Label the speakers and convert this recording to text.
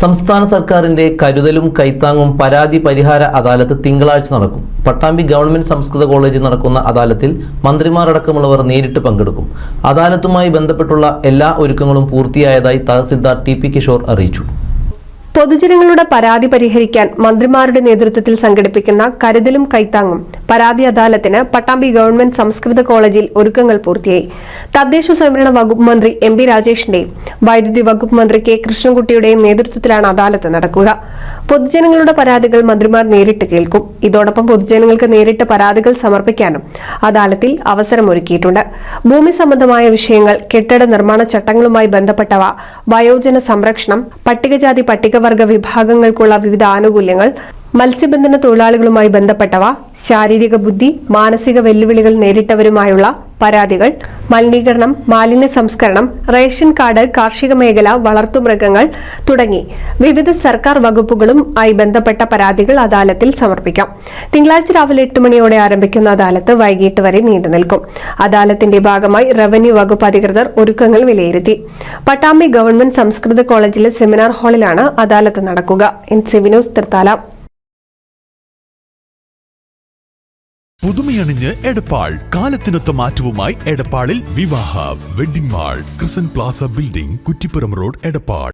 Speaker 1: സംസ്ഥാന സർക്കാരിന്റെ കരുതലും കൈത്താങ്ങും പരാതി പരിഹാര അദാലത്ത് തിങ്കളാഴ്ച നടക്കും. പട്ടാമ്പി ഗവൺമെന്റ് സംസ്കൃത കോളേജിൽ നടക്കുന്ന അദാലത്തിൽ മന്ത്രിമാരടക്കമുള്ളവർ നേരിട്ട് പങ്കെടുക്കും. അദാലത്തുമായി ബന്ധപ്പെട്ടുള്ള എല്ലാ ഒരുക്കങ്ങളും പൂർത്തിയായതായി തഹസിൽദാർ ടി പി കിഷോർ അറിയിച്ചു.
Speaker 2: പൊതുജനങ്ങളുടെ പരാതി പരിഹരിക്കാൻ മന്ത്രിമാരുടെ നേതൃത്വത്തിൽ സംഘടിപ്പിക്കുന്ന കരുതലും കൈത്താങ്ങും പരാതി അദാലത്തിന് പട്ടാമ്പി ഗവൺമെന്റ് സംസ്കൃത കോളേജിൽ ഒരുക്കങ്ങൾ പൂർത്തിയായി. തദ്ദേശ സ്വയംഭരണ വകുപ്പ് മന്ത്രി എം പി രാജേഷിന്റെയും വൈദ്യുതി വകുപ്പ് മന്ത്രി കെ കൃഷ്ണൻകുട്ടിയുടെയും നേതൃത്വത്തിലാണ് അദാലത്ത് നടക്കുക. പൊതുജനങ്ങളുടെ പരാതികൾ മന്ത്രിമാർ നേരിട്ട് കേൾക്കും. ഇതോടൊപ്പം പൊതുജനങ്ങൾക്ക് നേരിട്ട് പരാതികൾ സമർപ്പിക്കാനും അദാലത്തിൽ അവസരമൊരുക്കിയിട്ടുണ്ട്. ഭൂമി സംബന്ധമായ വിഷയങ്ങൾ കെട്ടിട നിർമ്മാണ ചട്ടങ്ങളുമായി ബന്ധപ്പെട്ടവ വയോജന സംരക്ഷണം പട്ടികജാതി പട്ടികവർഗ വിഭാഗങ്ങൾക്കുള്ള വിവിധ ആനുകൂല്യങ്ങൾ മത്സ്യബന്ധന തൊഴിലാളികളുമായി ബന്ധപ്പെട്ടവ ശാരീരിക ബുദ്ധി മാനസിക വെല്ലുവിളികൾ നേരിട്ടവരുമായുള്ള പരാതികൾ മലിനീകരണം മാലിന്യ സംസ്കരണം റേഷൻ കാർഡ് കാർഷിക മേഖല വളർത്തുമൃഗങ്ങൾ തുടങ്ങി വിവിധ സർക്കാർ വകുപ്പുകളും ആയി ബന്ധപ്പെട്ട പരാതികൾ അദാലത്തിൽ സമർപ്പിക്കാം. തിങ്കളാഴ്ച രാവിലെ എട്ട് മണിയോടെ ആരംഭിക്കുന്ന അദാലത്ത് വൈകിട്ട് വരെ നീണ്ടു നിൽക്കും. അദാലത്തിന്റെ ഭാഗമായി റവന്യൂ വകുപ്പ് അധികൃതർ ഒരുക്കങ്ങൾ വിലയിരുത്തി. പട്ടാമ്പി ഗവൺമെന്റ് സംസ്കൃത കോളേജിലെ സെമിനാർ ഹാളിലാണ് അദാലത്ത് നടക്കുക. എൻ സിവിനോസ് തൃത്താല
Speaker 3: പുതുമയണിഞ്ഞ് എടപ്പാൾ. കാലത്തിനൊത്ത മാറ്റവുമായി എടപ്പാളിൽ വിവാഹ. Wedding mall. ക്രിസൻ plaza building. Kuttippuram road Edappal.